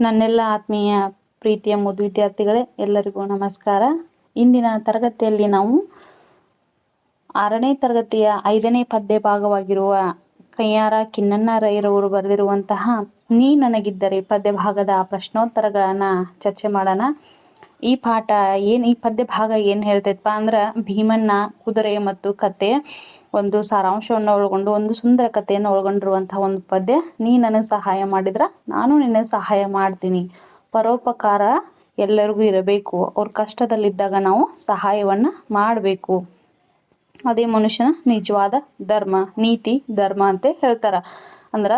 ನನ್ನೆಲ್ಲ ಆತ್ಮೀಯ ಪ್ರೀತಿಯ ಮುದ್ದು ವಿದ್ಯಾರ್ಥಿಗಳೇ, ಎಲ್ಲರಿಗೂ ನಮಸ್ಕಾರ. ಇಂದಿನ ತರಗತಿಯಲ್ಲಿ ನಾವು ಆರನೇ ತರಗತಿಯ ಐದನೇ ಪದ್ಯ ಭಾಗವಾಗಿರುವ ಕೈಯಾರ ಕಿನ್ನಣ್ಣ ರೈರವರು ಬರೆದಿರುವಂತಹ ನೀ ನನಗಿದ್ದರೆ ಪದ್ಯ ಭಾಗದ ಪ್ರಶ್ನೋತ್ತರಗಳನ್ನ ಚರ್ಚೆ ಮಾಡೋಣ. ಈ ಪಾಠ ಏನ್, ಈ ಪದ್ಯ ಭಾಗ ಏನ್ ಹೇಳ್ತೈತಪ್ಪ ಅಂದ್ರ ಭೀಮಣ್ಣ, ಕುದುರೆ ಮತ್ತು ಕತೆ ಒಂದು ಸಾರಾಂಶವನ್ನು ಒಳಗೊಂಡು, ಒಂದು ಸುಂದರ ಕಥೆಯನ್ನು ಒಳಗೊಂಡಿರುವಂತಹ ಒಂದು ಪದ್ಯ. ನೀ ನನಗೆ ಸಹಾಯ ಮಾಡಿದ್ರ, ನಾನು ನಿನ್ನ ಸಹಾಯ ಮಾಡ್ತೀನಿ. ಪರೋಪಕಾರ ಎಲ್ಲರಿಗೂ ಇರಬೇಕು. ಅವ್ರ ಕಷ್ಟದಲ್ಲಿದ್ದಾಗ ನಾವು ಸಹಾಯವನ್ನ ಮಾಡಬೇಕು. ಅದೇ ಮನುಷ್ಯನ ನಿಜವಾದ ಧರ್ಮ, ನೀತಿ, ಧರ್ಮ ಅಂತ ಹೇಳ್ತಾರ. ಅಂದ್ರ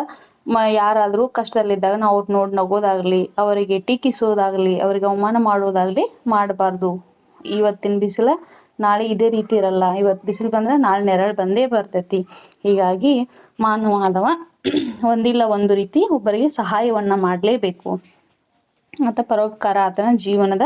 ಮ ಯಾರಾದರೂ ಕಷ್ಟದಲ್ಲಿದ್ದಾಗ ನಾವು ಅವ್ರು ನೋಡಿ ನಗೋದಾಗ್ಲಿ, ಅವರಿಗೆ ಟೀಕಿಸೋದಾಗ್ಲಿ, ಅವರಿಗೆ ಅವಮಾನ ಮಾಡೋದಾಗ್ಲಿ ಮಾಡಬಾರ್ದು. ಇವತ್ತಿನ ಬಿಸಿಲ ನಾಳೆ ಇದೇ ರೀತಿ ಇರಲ್ಲ. ಇವತ್ತು ಬಿಸಿಲು ಬಂದ್ರೆ ನಾಳೆ ನೆರಳು ಬಂದೇ ಬರ್ತೈತಿ. ಹೀಗಾಗಿ ಮಾನವಾದವ ಒಂದಿಲ್ಲ ಒಂದು ರೀತಿ ಒಬ್ಬರಿಗೆ ಸಹಾಯವನ್ನ ಮಾಡಲೇಬೇಕು. ಮತ್ತು ಪರೋಪಕಾರ ಆತನ ಜೀವನದ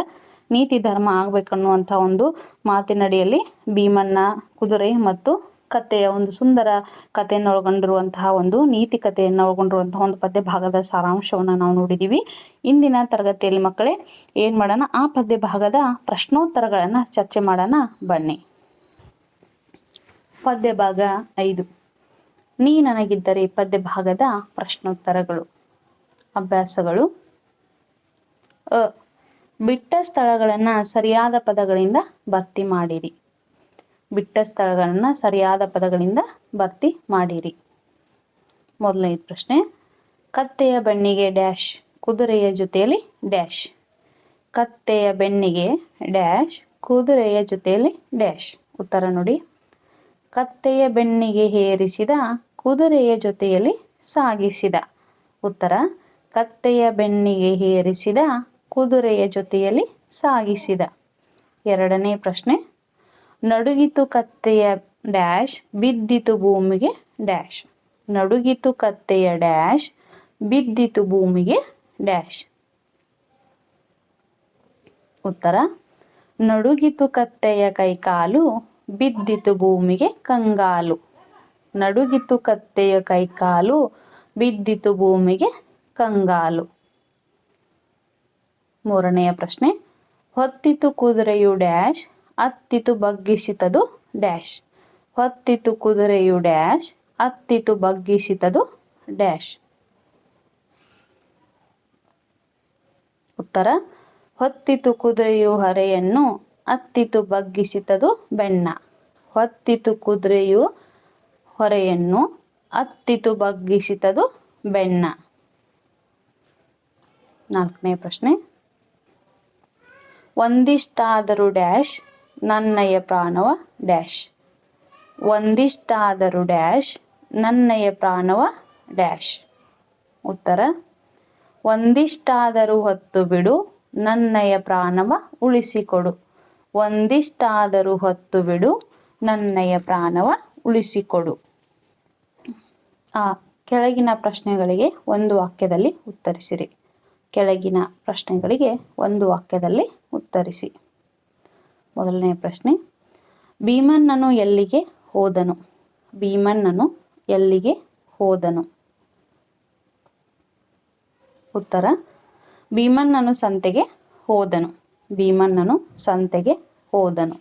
ನೀತಿ ಧರ್ಮ ಆಗಬೇಕನ್ನುವಂಥ ಒಂದು ಮಾತಿನಡಿಯಲ್ಲಿ ಭೀಮಣ್ಣ ಕುದುರೆ ಮತ್ತು ಕಥೆಯ ಒಂದು ಸುಂದರ ಕಥೆಯನ್ನು ಒಳಗೊಂಡಿರುವಂತಹ ಒಂದು ನೀತಿ ಕಥೆಯನ್ನು ಒಳಗೊಂಡಿರುವಂತಹ ಒಂದು ಪದ್ಯ ಭಾಗದ ಸಾರಾಂಶವನ್ನು ನಾವು ನೋಡಿದೀವಿ. ಇಂದಿನ ತರಗತಿಯಲ್ಲಿ ಮಕ್ಕಳೇ, ಏನ್ ಮಾಡೋಣ? ಆ ಪದ್ಯ ಭಾಗದ ಪ್ರಶ್ನೋತ್ತರಗಳನ್ನ ಚರ್ಚೆ ಮಾಡೋಣ. ಬನ್ನಿ. ಪದ್ಯ ಭಾಗ ಐದು. ನೀ ನನಗಿದ್ದರೆ ಪದ್ಯ ಭಾಗದ ಪ್ರಶ್ನೋತ್ತರಗಳು. ಅಭ್ಯಾಸಗಳು. ಅ. ಬಿಟ್ಟ ಸ್ಥಳಗಳನ್ನ ಸರಿಯಾದ ಪದಗಳಿಂದ ಭರ್ತಿ ಮಾಡಿರಿ. ಬಿಟ್ಟ ಸ್ಥಳಗಳನ್ನು ಸರಿಯಾದ ಪದಗಳಿಂದ ಭರ್ತಿ ಮಾಡಿರಿ. ಮೊದಲನೇ ಪ್ರಶ್ನೆ, ಕತ್ತೆಯ ಬೆನ್ನಿಗೆ ಡ್ಯಾಶ್, ಕುದುರೆಯ ಜೊತೆಯಲ್ಲಿ ಡ್ಯಾಶ್. ಕತ್ತೆಯ ಬೆನ್ನಿಗೆ ಡ್ಯಾಶ್, ಕುದುರೆಯ ಜೊತೆಯಲ್ಲಿ ಡ್ಯಾಶ್. ಉತ್ತರ ನೋಡಿ. ಕತ್ತೆಯ ಬೆನ್ನಿಗೆ ಹೇರಿಸಿದ, ಕುದುರೆಯ ಜೊತೆಯಲ್ಲಿ ಸಾಗಿಸಿದ. ಉತ್ತರ, ಕತ್ತೆಯ ಬೆನ್ನಿಗೆ ಹೇರಿಸಿದ, ಕುದುರೆಯ ಜೊತೆಯಲ್ಲಿ ಸಾಗಿಸಿದ. ಎರಡನೇ ಪ್ರಶ್ನೆ ನಡುಗಿತು ಕತ್ತೆಯ ಡ್ಯಾಶ್, ಬಿದ್ದಿತು ಭೂಮಿಗೆ ಡ್ಯಾಶ್. ನಡುಗಿತು ಕತ್ತೆಯ ಡ್ಯಾಶ್, ಬಿದ್ದಿತು ಭೂಮಿಗೆ ಡ್ಯಾಶ್. ಉತ್ತರ, ನಡುಗಿತು ಕತ್ತೆಯ ಕೈಕಾಲು, ಬಿದ್ದಿತು ಭೂಮಿಗೆ ಕಂಗಾಲು. ನಡುಗಿತು ಕತ್ತೆಯ ಕೈಕಾಲು, ಬಿದ್ದಿತು ಭೂಮಿಗೆ ಕಂಗಾಲು. ಮೂರನೆಯ ಪ್ರಶ್ನೆ, ಹೊತ್ತಿತು ಕುದುರೆಯು ಡ್ಯಾಶ್ ಅತ್ತಿತು ಬಗ್ಗಿಸಿತದು ಡ್ಯಾಶ್. ಹೊತ್ತಿತು ಕುದುರೆಯು ಡ್ಯಾಶ್, ಅತ್ತಿತು ಬಗ್ಗಿಸಿತದು ಡ್ಯಾಶ್. ಉತ್ತರ, ಹೊತ್ತಿತು ಕುದುರೆಯು ಹರೆಯನ್ನು, ಅತ್ತಿತು ಬಗ್ಗಿಸಿತದು ಬೆಣ್ಣ. ಹೊತ್ತಿತು ಕುದುರೆಯು ಹೊರೆಯನ್ನು, ಅತ್ತಿತು ಬಗ್ಗಿಸಿತದು ಬೆಣ್ಣ. ನಾಲ್ಕನೇ ಪ್ರಶ್ನೆ. ಒಂದಿಷ್ಟಾದರೂ ಡ್ಯಾಶ್ ನನ್ನಯ ಪ್ರಾಣವ ಡ್ಯಾಶ್. ಒಂದಿಷ್ಟಾದರೂ ಡ್ಯಾಶ್ ನನ್ನಯ ಪ್ರಾಣವ ಡ್ಯಾಶ್. ಉತ್ತರ, ಒಂದಿಷ್ಟಾದರೂ ಹೊತ್ತು ಬಿಡು ನನ್ನಯ ಪ್ರಾಣವ ಉಳಿಸಿಕೊಡು. ಒಂದಿಷ್ಟಾದರೂ ಹೊತ್ತು ಬಿಡು ನನ್ನಯ ಪ್ರಾಣವ ಉಳಿಸಿಕೊಡು. ಆ, ಕೆಳಗಿನ ಪ್ರಶ್ನೆಗಳಿಗೆ ಒಂದು ವಾಕ್ಯದಲ್ಲಿ ಉತ್ತರಿಸಿರಿ. ಕೆಳಗಿನ ಪ್ರಶ್ನೆಗಳಿಗೆ ಒಂದು ವಾಕ್ಯದಲ್ಲಿ ಉತ್ತರಿಸಿ. ಮೊದಲನೇ ಪ್ರಶ್ನೆ. ಭೀಮಣ್ಣನು ಎಲ್ಲಿಗೆ ಹೋದನು? ಭೀಮಣ್ಣನು ಎಲ್ಲಿಗೆ ಹೋದನು? ಉತ್ತರ. ಭೀಮಣ್ಣನು ಸಂತೆಗೆ ಹೋದನು. ಭೀಮಣ್ಣನು ಸಂತೆಗೆ ಹೋದನು.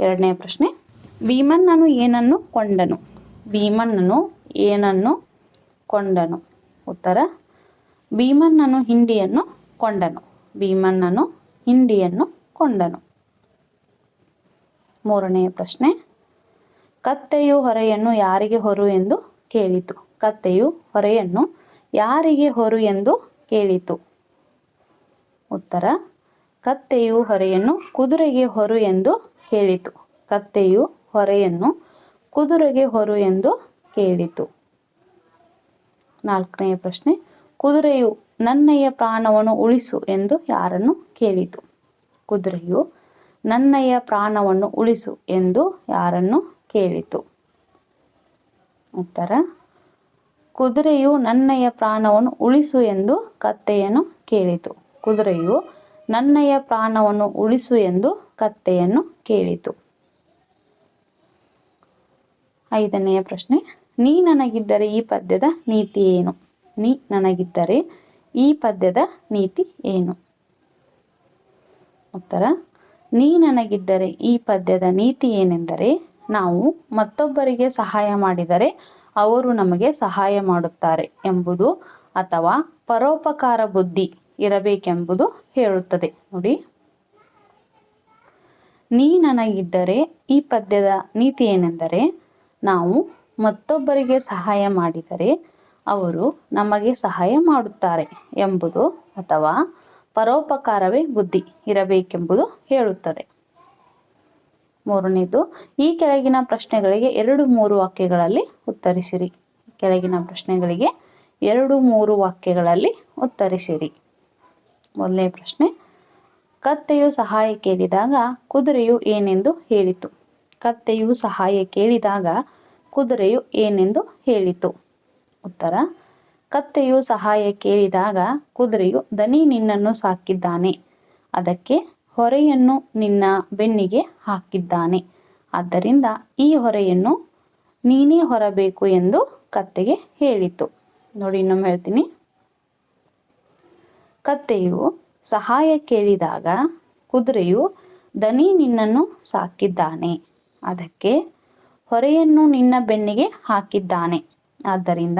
ಎರಡನೇ ಪ್ರಶ್ನೆ. ಭೀಮಣ್ಣನು ಏನನ್ನು ಕೊಂಡನು? ಭೀಮಣ್ಣನು ಏನನ್ನು ಕೊಂಡನು? ಉತ್ತರ. ಭೀಮಣ್ಣನು ಹಿಂಡಿಯನ್ನು ಕೊಂಡನು. ಭೀಮಣ್ಣನು ಹಿಂಡಿಯನ್ನು ಕೊಂಡನು. ಮೂರನೆಯ ಪ್ರಶ್ನೆ, ಕತ್ತೆಯು ಹೊರೆಯನ್ನು ಯಾರಿಗೆ ಹೊರು ಎಂದು ಕೇಳಿತು? ಕತ್ತೆಯು ಹೊರೆಯನ್ನು ಯಾರಿಗೆ ಹೊರು ಎಂದು ಕೇಳಿತು? ಉತ್ತರ, ಕತ್ತೆಯು ಹೊರೆಯನ್ನು ಕುದುರೆಗೆ ಹೊರು ಎಂದು ಕೇಳಿತು. ಕತ್ತೆಯು ಹೊರೆಯನ್ನು ಕುದುರೆಗೆ ಹೊರು ಎಂದು ಕೇಳಿತು. ನಾಲ್ಕನೆಯ ಪ್ರಶ್ನೆ, ಕುದುರೆಯು ನನ್ನಯ್ಯ ಪ್ರಾಣವನ್ನು ಉಳಿಸು ಎಂದು ಯಾರನ್ನು ಕೇಳಿತು. ಕುದುರೆಯು ನನ್ನಯ್ಯ ಪ್ರಾಣವನ್ನು ಉಳಿಸು ಎಂದು ಯಾರನ್ನು ಕೇಳಿತು? ಉತ್ತರ, ಕುದುರೆಯು ನನ್ನಯ್ಯ ಪ್ರಾಣವನ್ನು ಉಳಿಸು ಎಂದು ಕತ್ತೆಯನ್ನು ಕೇಳಿತು. ಕುದುರೆಯು ನನ್ನಯ್ಯ ಪ್ರಾಣವನ್ನು ಉಳಿಸು ಎಂದು ಕತ್ತೆಯನ್ನು ಕೇಳಿತು. ಐದನೆಯ ಪ್ರಶ್ನೆ, ನೀ ನನಗಿದ್ದರೆ ಈ ಪದ್ಯದ ನೀತಿ ಏನು? ನೀ ನನಗಿದ್ದರೆ ಈ ಪದ್ಯದ ನೀತಿ ಏನು? ಉತ್ತರ, ನೀ ನನಗಿದ್ದರೆ ಈ ಪದ್ಯದ ನೀತಿ ಏನೆಂದರೆ, ನಾವು ಮತ್ತೊಬ್ಬರಿಗೆ ಸಹಾಯ ಮಾಡಿದರೆ ಅವರು ನಮಗೆ ಸಹಾಯ ಮಾಡುತ್ತಾರೆ ಎಂಬುದು ಅಥವಾ ಪರೋಪಕಾರ ಬುದ್ಧಿ ಇರಬೇಕೆಂಬುದು ಹೇಳುತ್ತದೆ. ನೋಡಿ. ನೀ ನನಗಿದ್ದರೆ ಈ ಪದ್ಯದ ನೀತಿ ಏನೆಂದರೆ, ನಾವು ಮತ್ತೊಬ್ಬರಿಗೆ ಸಹಾಯ ಮಾಡಿದರೆ ಅವರು ನಮಗೆ ಸಹಾಯ ಮಾಡುತ್ತಾರೆ ಎಂಬುದು ಅಥವಾ ಪರೋಪಕಾರವೇ ಬುದ್ಧಿ ಇರಬೇಕೆಂಬುದು ಹೇಳುತ್ತದೆ. ಮೂರನೇದು, ಈ ಕೆಳಗಿನ ಪ್ರಶ್ನೆಗಳಿಗೆ ಎರಡು ಮೂರು ವಾಕ್ಯಗಳಲ್ಲಿ ಉತ್ತರಿಸಿರಿ. ಕೆಳಗಿನ ಪ್ರಶ್ನೆಗಳಿಗೆ ಎರಡು ಮೂರು ವಾಕ್ಯಗಳಲ್ಲಿ ಉತ್ತರಿಸಿರಿ. ಮೊದಲನೇ ಪ್ರಶ್ನೆ, ಕತ್ತೆಯು ಸಹಾಯ ಕೇಳಿದಾಗ ಕುದುರೆಯು ಏನೆಂದು ಹೇಳಿತು. ಕತ್ತೆಯು ಸಹಾಯ ಕೇಳಿದಾಗ ಕುದುರೆಯು ಏನೆಂದು ಹೇಳಿತು. ಉತ್ತರ ಕತ್ತೆಯು ಸಹಾಯ ಕೇಳಿದಾಗ ಕುದುರೆಯು, ದನಿ ನಿನ್ನನ್ನು ಸಾಕಿದ್ದಾನೆ. ಅದಕ್ಕೆ ಹೊರೆಯನ್ನು ನಿನ್ನ ಬೆನ್ನಿಗೆ ಹಾಕಿದ್ದಾನೆ. ಆದ್ದರಿಂದ ಈ ಹೊರೆಯನ್ನು ನೀನೇ ಹೊರಬೇಕು ಎಂದು ಕತ್ತೆಗೆ ಹೇಳಿತು. ನೋಡಿ, ಇನ್ನೊಮ್ಮೆ ಹೇಳ್ತೀನಿ. ಕತ್ತೆಯು ಸಹಾಯ ಕೇಳಿದಾಗ ಕುದುರೆಯು, ದನಿ ನಿನ್ನನ್ನು ಸಾಕಿದ್ದಾನೆ. ಅದಕ್ಕೆ ಹೊರೆಯನ್ನು ನಿನ್ನ ಬೆನ್ನಿಗೆ ಹಾಕಿದ್ದಾನೆ. ಆದ್ದರಿಂದ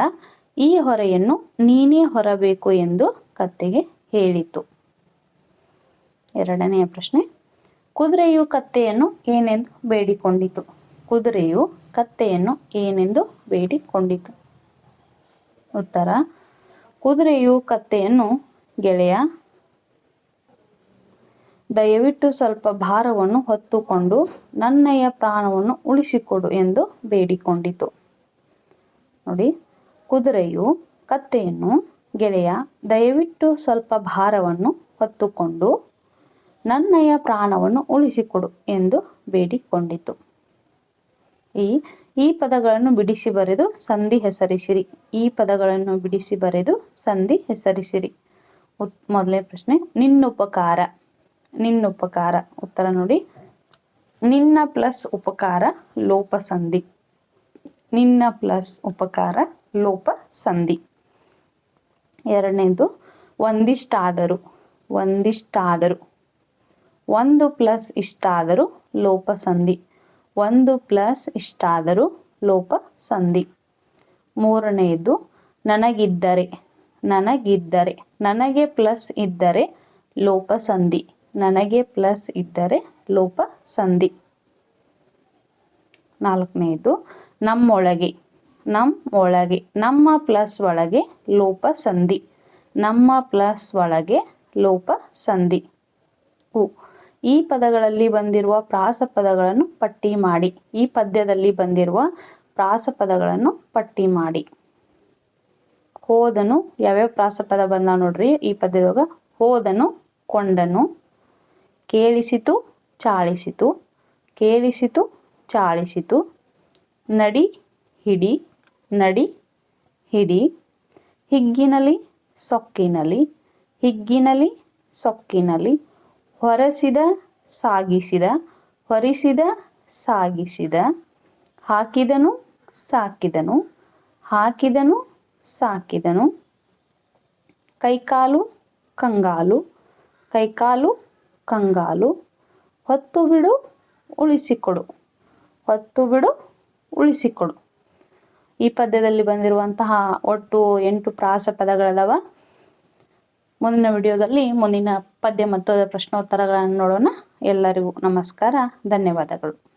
ಈ ಹೊರೆಯನ್ನು ನೀನೇ ಹೊರಬೇಕು ಎಂದು ಕತ್ತೆಗೆ ಹೇಳಿತು ಎರಡನೆಯ ಪ್ರಶ್ನೆ, ಕುದುರೆಯು ಕತ್ತೆಯನ್ನು ಏನೆಂದು ಬೇಡಿಕೊಂಡಿತು? ಕುದುರೆಯು ಕತ್ತೆಯನ್ನು ಏನೆಂದು ಬೇಡಿಕೊಂಡಿತು? ಉತ್ತರ, ಕುದುರೆಯು ಕತ್ತೆಯನ್ನು ಗೆಳೆಯ, ದಯವಿಟ್ಟು ಸ್ವಲ್ಪ ಭಾರವನ್ನು ಹೊತ್ತುಕೊಂಡು ನನ್ನಯ ಪ್ರಾಣವನ್ನು ಉಳಿಸಿಕೊಡು ಎಂದು ಬೇಡಿಕೊಂಡಿತು. ನೋಡಿ ಕುದುರೆಯು ಕತ್ತೆಯನ್ನು ಗೆಳೆಯ, ದಯವಿಟ್ಟು ಸ್ವಲ್ಪ ಭಾರವನ್ನು ಹೊತ್ತುಕೊಂಡು ನನ್ನಯ ಪ್ರಾಣವನ್ನು ಉಳಿಸಿಕೊಡು ಎಂದು ಬೇಡಿಕೊಂಡಿತು. ಈ ಈ ಪದಗಳನ್ನು ಬಿಡಿಸಿ ಬರೆದು ಸಂಧಿ ಹೆಸರಿಸಿರಿ. ಈ ಪದಗಳನ್ನು ಬಿಡಿಸಿ ಬರೆದು ಸಂಧಿ ಹೆಸರಿಸಿರಿ. ಉತ್, ಮೊದಲನೇ ಪ್ರಶ್ನೆ, ನಿನ್ನುಪಕಾರ. ನಿನ್ನುಪಕಾರ. ಉತ್ತರ ನೋಡಿ. ನಿನ್ನ ಪ್ಲಸ್ ಉಪಕಾರ ಲೋಪ ಸಂಧಿ ನಿನ್ನ ಪ್ಲಸ್ ಉಪಕಾರ ಲೋಪ ಸಂಧಿ. ಎರಡನೇದು ಒಂದಿಷ್ಟಾದರು ಒಂದಿಷ್ಟಾದರು. ಒಂದು ಪ್ಲಸ್ ಇಷ್ಟಾದರೂ ಲೋಪ ಸಂಧಿ. ಒಂದು ಪ್ಲಸ್ ಇಷ್ಟಾದರೂ ಲೋಪ ಸಂಧಿ. ಮೂರನೆಯದು ನನಗಿದ್ದರೆ ನನಗಿದ್ದರೆ, ನನಗೆ ಪ್ಲಸ್ ಇದ್ದರೆ ಲೋಪ ಸಂಧಿ. ನನಗೆ ಪ್ಲಸ್ ಇದ್ದರೆ ಲೋಪ ಸಂಧಿ. ನಾಲ್ಕನೆಯದು ನಮ್ಮೊಳಗೆ ನಮ್ಮ ಒಳಗೆ, ನಮ್ಮ ಪ್ಲಸ್ ಒಳಗೆ ಲೋಪ ಸಂಧಿ, ನಮ್ಮ ಪ್ಲಸ್ ಒಳಗೆ ಲೋಪ ಸಂಧಿ. ಉ. ಈ ಪದಗಳಲ್ಲಿ ಬಂದಿರುವ ಪ್ರಾಸ ಪದಗಳನ್ನು ಪಟ್ಟಿ ಮಾಡಿ. ಈ ಪದ್ಯದಲ್ಲಿ ಬಂದಿರುವ ಪ್ರಾಸ ಪದಗಳನ್ನು ಪಟ್ಟಿ ಮಾಡಿ. ಹೋದನು, ಯಾವ್ಯಾವ ಪ್ರಾಸಪದ ಬಂದ ನೋಡ್ರಿ ಈ ಪದ್ಯದೊಳಗ? ಹೋದನು, ಕೊಂಡನು, ಕೇಳಿಸಿತು, ಚಾಳಿಸಿತು ಕೇಳಿಸಿತು, ಚಾಳಿಸಿತು, ನಡಿ, ಹಿಡಿ ನಡಿ, ಹಿಡಿ, ಹಿಗ್ಗಿನಲಿ, ಸೊಕ್ಕಿನಲಿ ಹಿಗ್ಗಿನಲಿ, ಸೊಕ್ಕಿನಲಿ, ಹೊರಸಿದ, ಸಾಗಿಸಿದ, ಹೊರಿಸಿದ, ಸಾಗಿಸಿದ, ಹಾಕಿದನು, ಸಾಕಿದನು ಹಾಕಿದನು, ಸಾಕಿದನು. ಕೈಕಾಲು, ಕಂಗಾಲು ಕೈಕಾಲು, ಕಂಗಾಲು. ಹೊತ್ತು ಬಿಡು, ಉಳಿಸಿಕೊಡು. ಹೊತ್ತು ಬಿಡು, ಉಳಿಸಿಕೊಡು. ಈ ಪದ್ಯದಲ್ಲಿ ಬಂದಿರುವಂತಹ ಒಟ್ಟು ಎಂಟು ಪ್ರಾಸ ಪದಗಳದವ. ಮುಂದಿನ ವಿಡಿಯೋದಲ್ಲಿ ಮುಂದಿನ ಪದ್ಯ ಮತ್ತು ಪ್ರಶ್ನೋತ್ತರಗಳನ್ನು ನೋಡೋಣ. ಎಲ್ಲರಿಗೂ ನಮಸ್ಕಾರ, ಧನ್ಯವಾದಗಳು.